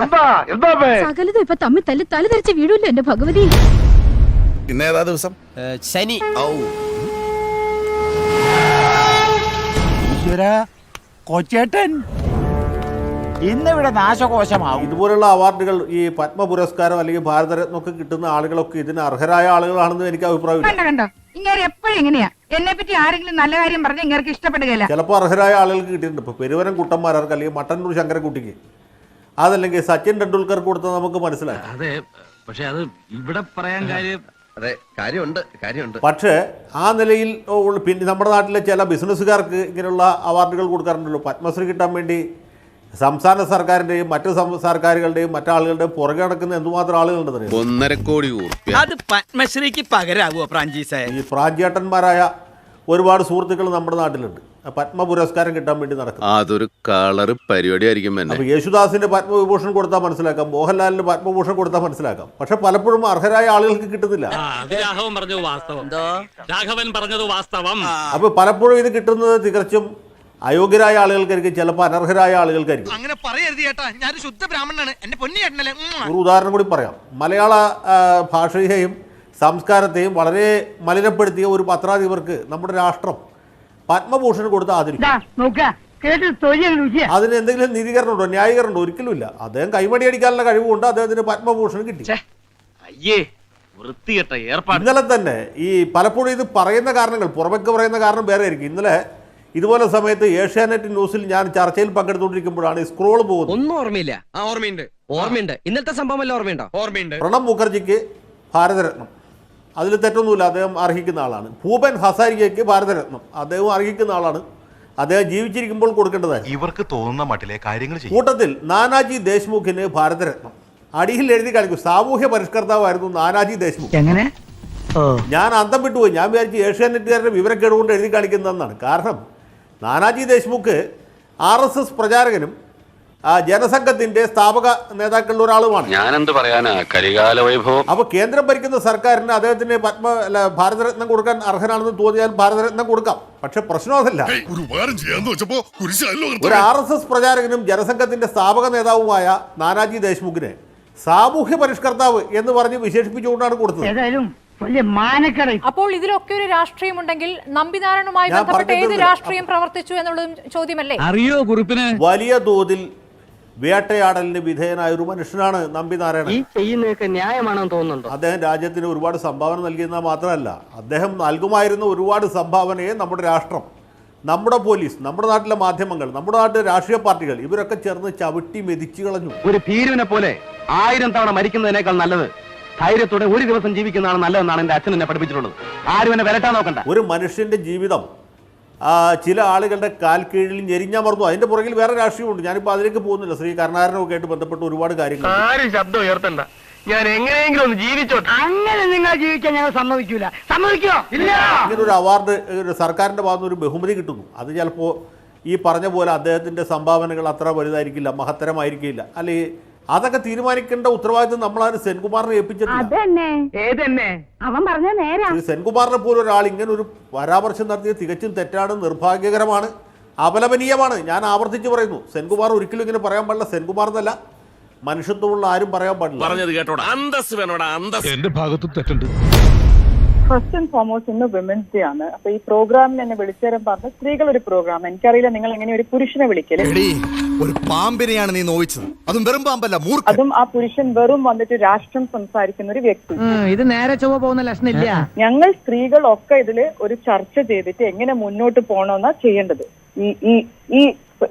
എന്താ? എന്താ സകലതും ഇപ്പൊ തമ്മിൽ തല്ലി തല തരിച്ച വീടില്ല എന്റെ ഭഗവതി. പിന്നെ ഏതാ ദിവസം? ശനി. ഈശ്വര കൊച്ചേട്ടൻ. ഇന്നിവിടെ നാശകോശമാവും. ഇതുപോലുള്ള അവാർഡുകൾ ഈ പത്മ പുരസ്കാരം അല്ലെങ്കിൽ ഭാരതരത്നം ഒക്കെ കിട്ടുന്ന ആളുകളൊക്കെ ഇതിന് അർഹരായ ആളുകളാണെന്ന് എനിക്ക് അഭിപ്രായമില്ല കണ്ടോ കണ്ടോ. ഇങ്ങനെ എപ്പോഴും ഇങ്ങനെയാ. എന്നെ പറ്റി ആരെങ്കിലും നല്ല കാര്യം പറഞ്ഞ ഇങ്ങനെ ഇഷ്ടപ്പെടുകയില്ല. ചിലപ്പോൾ അർഹരായ ആളുകൾക്ക് കിട്ടിയിട്ടുണ്ട്. ഇപ്പോൾ പെരുവരം കുട്ടന്മാർക്ക് അല്ലെങ്കിൽ മട്ടന്നൂർ ശങ്കരക്കുട്ടിക്ക് അതല്ലെങ്കിൽ സച്ചിൻ ടെണ്ടുൽക്കർ കൊടുത്ത നമുക്ക് മനസ്സിലാക്കാം. അതെ പക്ഷെ അത് ഇവിടെ പറയാൻ കാര്യം അതെ കാര്യമുണ്ട് കാര്യമുണ്ട്. പക്ഷേ ആ നിലയിൽ പിന്നെ നമ്മുടെ നാട്ടിലെ ചില ബിസിനസ്സുകാർക്ക് ഇങ്ങനെയുള്ള അവാർഡുകൾ കൊടുക്കാറുണ്ടല്ലോ. പത്മശ്രീ കിട്ടാൻ വേണ്ടി സംസ്ഥാന സർക്കാരിന്റെയും മറ്റ് സർക്കാരുകളുടെയും മറ്റാളുകളുടെയും പുറകെ നടക്കുന്ന എന്തുമാത്രം ആളുകളുണ്ടെന്ന് ഒന്നര കോടി അത് പത്മശ്രീക്ക് പകരാവോ പ്രാഞ്ചീസേ ഈ പ്രാഞ്ചേട്ടന്മാരായ ഒരുപാട് സുഹൃത്തുക്കൾ നമ്മുടെ നാട്ടിലുണ്ട്. പത്മ പുരസ്കാരം കിട്ടാൻ വേണ്ടി നടക്കും അതൊരു കളർ പരിപാടി ആയിരിക്കും യേശുദാസിന്റെ പത്മവിഭൂഷൺ കൊടുത്താൽ മനസ്സിലാക്കാം മോഹൻലാലിന് പത്മഭൂഷൺ കൊടുത്താൽ മനസ്സിലാക്കാം. പക്ഷെ പലപ്പോഴും അർഹരായ ആളുകൾക്ക് കിട്ടുന്നില്ല. രാഘവൻ പറഞ്ഞത് വാസ്തവം. രാഘവൻ പറഞ്ഞത് വാസ്തവം. അപ്പോൾ പലപ്പോഴും ഇത് കിട്ടുന്നത് തികച്ചും അയോഗ്യരായ ആളുകൾക്കായിരിക്കും ചിലപ്പോൾ അനർഹരായ ആളുകൾക്കായിരിക്കും. അങ്ങനെ പറയരുത് ചേട്ടാ. ഞാൻ ശുദ്ധ ബ്രാഹ്മണനാണ്. എന്റെ പൊന്നു ചേട്ടനല്ലേ. ഒരു ഉദാഹരണം കൂടി പറയാം. മലയാള ഭാഷയെയും സംസ്കാരത്തെയും വളരെ മലിനപ്പെടുത്തിയ ഒരു പത്രാധിപർക്ക് നമ്മുടെ രാഷ്ട്രം പത്മഭൂഷൺ കൊടുത്ത ആദരിക്കും അതിന് എന്തെങ്കിലും നീതീകരണം ഉണ്ടോ ന്യായീകരണം ഉണ്ടോ ഒരിക്കലുമില്ല. അദ്ദേഹം കൈമടി അടിക്കാനുള്ള കഴിവുകൊണ്ട് അദ്ദേഹത്തിന് പത്മഭൂഷൺ കിട്ടി. അയ്യേ വൃത്തികെട്ട ഏർപ്പാട്. ഇന്നലെ തന്നെ ഈ പലപ്പോഴും ഇത് പറയുന്ന കാരണങ്ങൾ പുറമേക്ക് പറയുന്ന കാരണം വേറെ ആയിരിക്കും ഇന്നലെ ഇതുപോലെ സമയത്ത് ഏഷ്യാനെറ്റ് ന്യൂസിൽ ഞാൻ ചർച്ചയിൽ പങ്കെടുത്തുകൊണ്ടിരിക്കുമ്പോഴാണ് ഈ സ്ക്രോൾ പോകുന്നത്. ഒന്നും ഓർമ്മയില്ല. ആ ഓർമ്മയുണ്ട്. ഓർമ്മയുണ്ട് ഇന്നത്തെ സംഭവം വല്ല ഓർമ്മയുണ്ടോ? ഓർമ്മയുണ്ട്. പ്രണബ് മുഖർജിക്ക് ഭാരതരത്നം. അതിൽ തെറ്റൊന്നുമില്ല. അദ്ദേഹം അർഹിക്കുന്ന ആളാണ്. ഭൂപൻ ഹസാരികയ്ക്ക് ഭാരതരത്നം. അദ്ദേഹം അർഹിക്കുന്ന ആളാണ്. അദ്ദേഹം ജീവിച്ചിരിക്കുമ്പോൾ കൊടുക്കേണ്ടതായി ഇവർക്ക് തോന്നുന്ന മട്ടിലെ കാര്യങ്ങൾ കൂട്ടത്തിൽ നാനാജി ദേശ്മുഖിന് ഭാരതരത്നം. അടിയിൽ എഴുതി കാണിക്കും. സാമൂഹ്യ പരിഷ്കർത്താവായിരുന്നു നാനാജി ദേശ്മുഖ്. എങ്ങനെ? ഞാൻ അന്തം വിട്ടുപോയി. ഞാൻ വിചാരിച്ചു ഏഷ്യാനെറ്റുകാരുടെ വിവരക്കേട് കൊണ്ട് എഴുതി കാണിക്കുന്നതെന്നാണ്. കാരണം Nanaji Deshmukh R S S പ്രചാരകനും ജനസംഘത്തിന്റെ സ്ഥാപക നേതാക്കളിൽ ഒരാളുമാണ് ഞാനെന്ത് പറയാനാ? കരികാല വൈഭവം. അപ്പൊ കേന്ദ്രം ഭരിക്കുന്ന സർക്കാരിന് അദ്ദേഹത്തിന് പത്മ അല്ല ഭാരതരത്നം കൊടുക്കാൻ അർഹനാണെന്ന് തോന്നിയാൽ ഭാരതരത്നം കൊടുക്കാം. പക്ഷെ പ്രശ്നം അതല്ല. ഒരു ആർ എസ് എസ് പ്രചാരകനും ജനസംഘത്തിന്റെ സ്ഥാപക നേതാവുമായ നാനാജി ദേശ്മുഖിനെ സാമൂഹ്യ പരിഷ്കർത്താവ് എന്ന് പറഞ്ഞ് വിശേഷിപ്പിച്ചുകൊണ്ടാണ് കൊടുത്തത്. അപ്പോൾ ഇതിലൊക്കെ ഒരു രാഷ്ട്രീയം ഉണ്ടെങ്കിൽ നമ്പിനാരനുമായി ബന്ധപ്പെട്ട് ഏത് രാഷ്ട്രീയം പ്രവർത്തിച്ചു എന്നുള്ളതും ചോദ്യമല്ലേ? അറിയോ കുറിപ്പിന്? വലിയ തോതിൽ വേട്ടയാടലിന് വിധേയനായ ഒരു മനുഷ്യനാണ് നമ്പി നാരായണൻ. ചെയ്യുന്നതൊക്കെ ന്യായമാണെന്ന് തോന്നുന്നുണ്ടോ? അദ്ദേഹം രാജ്യത്തിന് ഒരുപാട് സംഭാവന നൽകിയെന്ന മാത്രമല്ല അദ്ദേഹം നൽകുമായിരുന്ന ഒരുപാട് സംഭാവനയെ നമ്മുടെ രാഷ്ട്രം നമ്മുടെ പോലീസ് നമ്മുടെ നാട്ടിലെ മാധ്യമങ്ങൾ നമ്മുടെ നാട്ടിലെ രാഷ്ട്രീയ പാർട്ടികൾ ഇവരൊക്കെ ചേർന്ന് ചവിട്ടി മെതിച്ചു കളഞ്ഞു. ഒരു ഭീരുവിനെ പോലെ ആയിരം തവണ മരിക്കുന്നതിനേക്കാൾ നല്ലത് ധൈര്യത്തോടെ ഒരു ദിവസം ജീവിക്കുന്നതാണ് നല്ലതെന്നാണ് എന്റെ അച്ഛൻ എന്നെ പഠിപ്പിച്ചിട്ടുള്ളത്. ആരും എന്നെ വരട്ടാൻ നോക്കണ്ട. ഒരു മനുഷ്യന്റെ ജീവിതം ചില ആളുകളുടെ കാൽ കീഴിൽ ഞെരിഞ്ഞമർന്നു അതിന്റെ പുറകിൽ വേറെ രാഷ്ട്രീയമുണ്ട്. ഞാനിപ്പോൾ അതിലേക്ക് പോകുന്നില്ല. ശ്രീ കരുണാകരനൊക്കെ ആയിട്ട് ബന്ധപ്പെട്ട് ഒരുപാട് കാര്യങ്ങൾ. ആരും ശബ്ദം ഉയർത്തണ്ട. ഞാൻ എങ്ങനെയെങ്കിലും ഒന്ന് ജീവിച്ചോട്ടെ അങ്ങനെ നിങ്ങൾ ജീവിക്കാൻ ഞങ്ങൾ സമ്മതിക്കൂല. സമ്മതിക്കോ? ഇല്ല. ഇങ്ങനെ ഒരു അവാർഡ് ഒരു സർക്കാരിന്റെ ഭാഗത്ത് ഒരു ബഹുമതി കിട്ടുന്നു. അത് ചിലപ്പോൾ ഈ പറഞ്ഞ പോലെ അദ്ദേഹത്തിന്റെ സംഭാവനകൾ അത്ര വലുതായിരിക്കില്ല മഹത്തരമായിരിക്കില്ല. അല്ലെങ്കിൽ അതൊക്കെ തീരുമാനിക്കേണ്ട ഉത്തരവാദിത്വം നമ്മളാണ് സെൻകുമാറിനെ ഏൽപ്പിച്ചിട്ടില്ല. അതന്നെ. ഏതെന്നെ? അവൻ പറഞ്ഞ നേരാ. സെൻകുമാറിനെ പോലെ ഒരാൾ ഇങ്ങനെ ഒരു പരാമർശം നടത്തിയത് തികച്ചും തെറ്റാണ് നിർഭാഗ്യകരമാണ് അപലപനീയമാണ്. ഞാൻ ആവർത്തിച്ച് പറയുന്നു സെൻകുമാർ ഒരിക്കലും ഇങ്ങനെ പറയാൻ പാടില്ല. സെൻകുമാർ എന്നല്ല മനുഷ്യത്വമുള്ള ആരും പറയാൻ പാടില്ല. പറഞ്ഞത് കേട്ടോടാ. അന്തസ് വേണോടാ അന്തസ് എന്റെ ഭാഗത്തും തെറ്റുണ്ട്. ഫസ്റ്റ് ആൻഡ് ഫോർമോസ്റ്റ് ഇന്ന് വിമൻസ് ഡേ ആണ്. അപ്പൊ ഈ പ്രോഗ്രാമിൽ എന്നെ വിളിച്ചേരം പറഞ്ഞ സ്ത്രീകൾ ഒരു പ്രോഗ്രാം എനിക്കറിയില്ല നിങ്ങൾ എങ്ങനെ ഒരു പുരുഷനെ വിളിക്കൽ. ഒരു പാമ്പിനെയാണ് നീ നോവിച്ചത്. അതും വെറും പാമ്പല്ല മൂർഖ അതും ആ പുരുഷൻ വെറും വന്നിട്ട് രാഷ്ട്രം സംസാരിക്കുന്ന ഒരു വ്യക്തി. ഇത് നേരെ ചൊവ്വ പോകുന്ന ലക്ഷണില്ല. ഞങ്ങൾ സ്ത്രീകൾ ഒക്കെ ഇതിൽ ഒരു ചർച്ച ചെയ്തിട്ട് എങ്ങനെ മുന്നോട്ട് പോകണമെന്നാ ചെയ്യേണ്ടത്. ഈ ഈ ഈ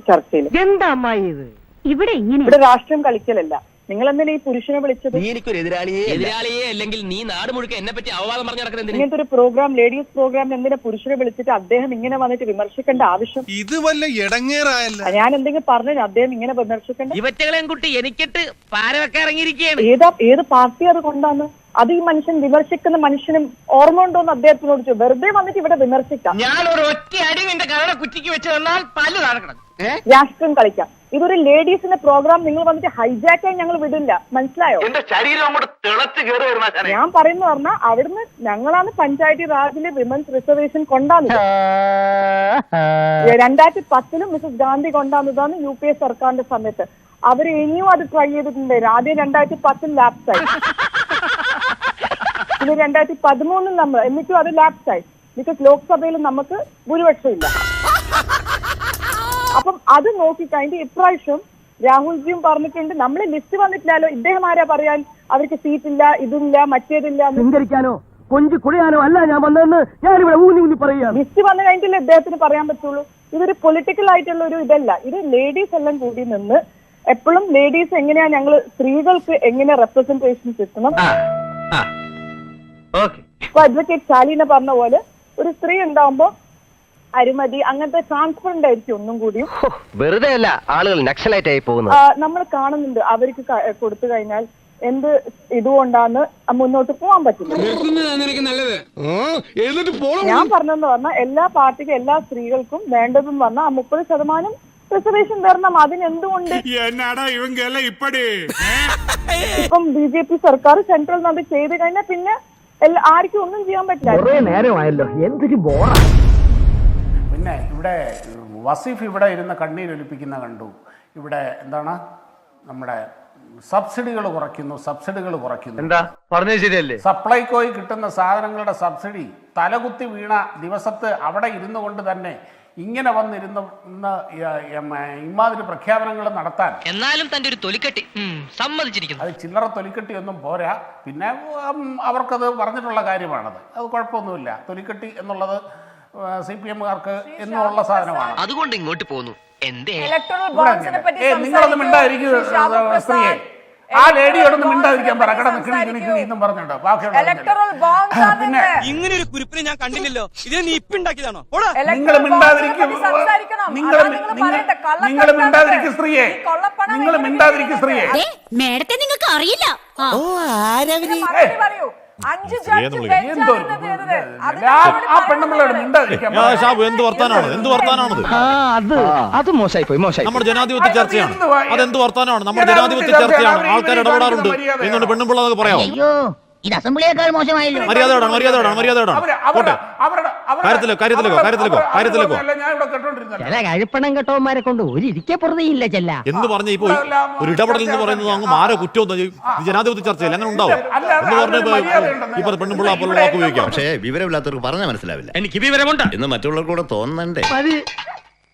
ചർച്ചയിൽ എന്താ അമ്മായി ഇത്? ഇവിടെ ഇങ്ങനെ ഇവിടെ രാഷ്ട്രം കളിക്കലല്ല. നിങ്ങൾ എന്തിനാ ഈ പുരുഷനെ വിളിച്ചത്? നീ എനിക്കൊരു എതിരാളിയെ എതിരാളിയെ അല്ലെങ്കിൽ നീ നാട് മുഴുക്കെ എന്നെ പറ്റി അവവാദം പറഞ്ഞു നടക്കുന്നത് ഇങ്ങനത്തെ ഒരു പ്രോഗ്രാം ലേഡീസ് പ്രോഗ്രാം എന്തിനാ പുരുഷനെ വിളിച്ചിട്ട് അദ്ദേഹം ഇങ്ങനെ വന്നിട്ട് വിമർശിക്കേണ്ട ആവശ്യം? ഇത് വല്ല ഇടങ്ങേറായല്ല ഞാൻ എന്തെങ്കിലും പറഞ്ഞു അദ്ദേഹം ഇങ്ങനെ വിമർശിക്കേണ്ട ഇവറ്റകളെയും കുട്ടി എനിക്കിട്ട് പാരവെക്കാറങ്ങിയിരിക്കുകയാണ് ഏതാ ഏത് പാർട്ടി അത് കൊണ്ടാന്ന്? അത് ഈ മനുഷ്യൻ വിമർശിക്കുന്ന മനുഷ്യനും ഓർമ്മ ഉണ്ടോന്ന് അദ്ദേഹത്തിനോട് ചോദിച്ചു. വെറുതെ വന്നിട്ട് ഇവിടെ വിമർശിക്കാം. ഞാൻ ഒരു ഒറ്റ അടി നിന്റെ കരട കുറ്റിക്ക് വെച്ച് തന്നാൽ പല്ല് നടക്കണം രാഷ്ട്രീയം കളിക്കാം. ഇതൊരു ലേഡീസിന്റെ പ്രോഗ്രാം നിങ്ങൾ വന്നിട്ട് ഹൈജാക്ക് ഹൈജാക്കാൻ ഞങ്ങൾ വിടില്ല. മനസ്സിലായോ? എന്റെ ശരീരം അങ്ങോട്ട് തിളച്ച് കയറി ഞാൻ പറയുന്ന പറഞ്ഞാൽ അവിടുന്ന് ഞങ്ങളാണ് പഞ്ചായത്തി രാജിലെ വിമൻസ് റിസർവേഷൻ കൊണ്ടാന്നത്. രണ്ടായിരത്തി പത്തിലും മിസസ് ഗാന്ധി കൊണ്ടാന്നതാണ് യു പി എ സർക്കാരിന്റെ സമയത്ത്. അവർ ഇനിയും അത് ട്രൈ ചെയ്തിട്ടുണ്ട്. ആദ്യം രണ്ടായിരത്തി പത്തിൽ ലാപ്സ് ആയി. പിന്നെ രണ്ടായിരത്തി പതിമൂന്നിൽ നമ്മൾ എന്നിട്ടും അത് ലാപ്സ് ആയി. ബിക്കോസ് ലോക്സഭയിൽ നമുക്ക് ഭൂരിപക്ഷം ഇല്ല അപ്പം അത് നോക്കിക്കഴിഞ്ഞ് ഇപ്രാവശ്യം രാഹുൽജിയും പറഞ്ഞിട്ടുണ്ട്. നമ്മളെ ലിസ്റ്റ് വന്നിട്ടില്ലല്ലോ. ഇദ്ദേഹം ആരാ പറയാൻ? അവർക്ക് സീറ്റില്ല ഇതില്ല മറ്റേതില്ല സ്വീകരിക്കാനോ കൊഞ്ചി കുഴയാനോ? അല്ല ഞാൻ വന്നതെന്ന് ഇവിടെ ഊന്നി ഊന്നി പറയുക ലിസ്റ്റ് വന്നു കഴിഞ്ഞിട്ടില്ല ഇദ്ദേഹത്തിന് പറയാൻ പറ്റുള്ളൂ? ഇതൊരു പൊളിറ്റിക്കൽ ആയിട്ടുള്ള ഒരു ഇതല്ല. ഇത് ലേഡീസ് എല്ലാം കൂടി നിന്ന് എപ്പോഴും ലേഡീസ് എങ്ങനെയാ ഞങ്ങൾ സ്ത്രീകൾക്ക് എങ്ങനെ റെപ്രസെന്റേഷൻ കിട്ടണം? ഇപ്പൊ അഡ്വക്കേറ്റ് ശാലീന പറഞ്ഞ പോലെ ഒരു സ്ത്രീ ഉണ്ടാവുമ്പോ അരുമതി അങ്ങനത്തെ ട്രാൻസ്പെറന്റ് ആയിരിക്കും ഒന്നും കൂടിയും. വെറുതെ അല്ല ആളുകൾ നക്സലൈറ്റ് ആയി പോകുന്നു നമ്മൾ കാണുന്നുണ്ട്. അവർക്ക് കൊടുത്തു കഴിഞ്ഞാൽ എന്ത് ഇതുകൊണ്ടാന്ന് മുന്നോട്ട് പോകാൻ പറ്റില്ല. ഞാൻ പറഞ്ഞെന്ന് പറഞ്ഞാൽ എല്ലാ പാർട്ടിക്കും എല്ലാ സ്ത്രീകൾക്കും വേണ്ടതെന്ന് പറഞ്ഞാൽ ആ മുപ്പത് ശതമാനം റിസർവേഷൻ തരണം. അതിനെന്തുകൊണ്ട്? എന്നാടാ ഇവങ്കെല്ലാം ഇപ്പടി? ഇപ്പം ബി ജെ പി സർക്കാർ സെൻട്രൽ അത് ചെയ്ത് കഴിഞ്ഞാൽ പിന്നെ ആർക്കും ഒന്നും ചെയ്യാൻ പറ്റില്ല. നേരമായല്ലോ. എന്തൊരു ബോറാ. പിന്നെ ഇവിടെ വസീഫ് ഇവിടെ ഇരുന്ന് കണ്ണീരൊലിപ്പിക്കുന്ന കണ്ടു. ഇവിടെ എന്താണ്? നമ്മുടെ സബ്സിഡികൾ കുറയ്ക്കുന്നു സബ്സിഡികൾ കുറയ്ക്കുന്നു. എന്താ? പറഞ്ഞത് ശരിയല്ലേ? സപ്ലൈകോയിൽ കിട്ടുന്ന സാധനങ്ങളുടെ സബ്സിഡി തലകുത്തി വീണ ദിവസത്ത് അവിടെ ഇരുന്നു കൊണ്ട് തന്നെ ഇങ്ങനെ വന്നിരുന്ന ഇമാതിരി പ്രഖ്യാപനങ്ങൾ നടത്താൻ. എന്നാലും തന്റെ ഒരു തൊലിക്കെട്ടി സമ്മതിച്ചിരിക്കുന്നു. അത് ചില്ലറ തൊലിക്കെട്ടി ഒന്നും പോരാ. പിന്നെ അവർക്കത് പറഞ്ഞിട്ടുള്ള കാര്യമാണത്. അത് കുഴപ്പമൊന്നുമില്ല. തൊലിക്കെട്ടി എന്നുള്ളത് സി പി എമ്മുകാർക്ക് എന്നുള്ള സാധനമാണ്. അതുകൊണ്ട് ഇങ്ങോട്ട് പോകുന്നു എന്തേ? നിങ്ങളൊന്നും ഉണ്ടായിരിക്കും സ്ത്രീയെ. ആ ലേഡിയോടൊന്നും മിണ്ടാതിരിക്കാൻ പറ. കിടന്ന് കിണി കിണി കിണി എന്നും പറഞ്ഞിട്ടോ. ബാക്കിയുള്ള പിന്നെ ഇങ്ങനെ ഒരു കുരിപ്പിനെ ഞാൻ കണ്ടില്ലല്ലോ. ഇത് നീ ഇപ്പിണ്ടാക്കിയതാണോ നിങ്ങൾ മിണ്ടാതിരിക്കും. നിങ്ങൾ നിങ്ങൾ മിണ്ടാതിരിക്കും സ്ത്രീയെ. നിങ്ങൾ മിണ്ടാതിരിക്കും സ്ത്രീയെ. മേഡത്തെ നിങ്ങൾക്ക് അറിയില്ല. ഓ ഒരു ഇത്. എന്ത് വർത്താനാണ് എന്ത് വർത്താനാണത്? അത് മോശമായി പോയി മോശമായി നമ്മുടെ ജനാധിപത്യ ചർച്ചയാണ്. അത് അതെന്ത് വർത്താനമാണ് നമ്മുടെ ജനാധിപത്യ ചർച്ചയാണ്. ആൾക്കാർ ഇടപെടാറുണ്ട്. എന്നുകൊണ്ട് പെണ്ണുമ്പിള്ള പറയാമോ അയ്യോ. ഇത് അസംബ്ലിയേക്കാൾ മോശമായല്ലോ. മര്യാദയോടാണ് മര്യാദയോടാണ് മര്യാദയോടാണ്. പോട്ടെ. അവരുടെ അവരുടെ അവരുടെ- കാര്യത്തിലോ, കാര്യത്തിലേക്കോ, കാര്യത്തിലേക്കോ, കാര്യത്തിലേക്കോ. ഞാൻ ഇവിടെ കേട്ടോണ്ടിരുന്നല്ലോ. ചില കഴിപ്പണം കെട്ടവന്മാരെ കൊണ്ട് ഒരു ഇരിക്കെ പുറതെയില്ല ചെല്ല. എന്ന് പറഞ്ഞ ഇപ്പോ ഒരു ഇടപെടൽ എന്ന് പറയുന്നത് അങ്ങ് മാര കുറ്റം ഇത് ജനാധിപത്യ ചർച്ചയിൽ അങ്ങനെ ഉണ്ടാവും? എന്ന് പറഞ്ഞ ഇപ്പൊ പെണ്ണുമ്പിള്ള പോലുള്ള വാക്ക് ഉപയോഗിക്കാം. പക്ഷേ വിവരമില്ലാത്തവർക്ക് പറഞ്ഞാൽ മനസ്സിലാവില്ല. എനിക്ക് വിവരമുണ്ട്. എന്ന് മറ്റുള്ളവർക്ക് കൂടെ തോന്നണ്ടേ?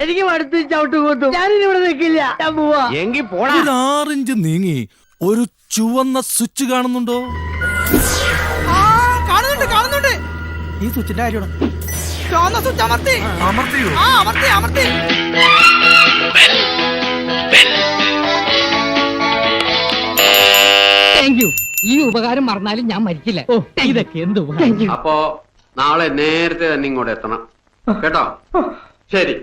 എനിക്ക് മടുത്ത് ചവിട്ട് കൂത്തും. ഞാനിവിടെ നിൽക്കില്ല. ഞാൻ പോവാ. എങ്കി പോടാ. ഒരു ആറിഞ്ച് നീങ്ങി ഒരു ചുവന്ന സ്വിച്ച് കാണുന്നുണ്ട്? ഈ സ്വിച്ചിന്റെ കാര്യമാണ്. ചുവന്ന സ്വിച്ച് അമർത്തി. അമർത്തിയോ? ആ അമർത്തി അമർത്തി. താങ്ക് യു ഈ ഉപകാരം മറന്നാലും ഞാൻ മരിക്കില്ല. ഓ ഇതൊക്കെ എന്ത് അപ്പോ നാളെ നേരത്തെ തന്നെ ഇങ്ങോട്ട് എത്തണം. കേട്ടോ? ശരി.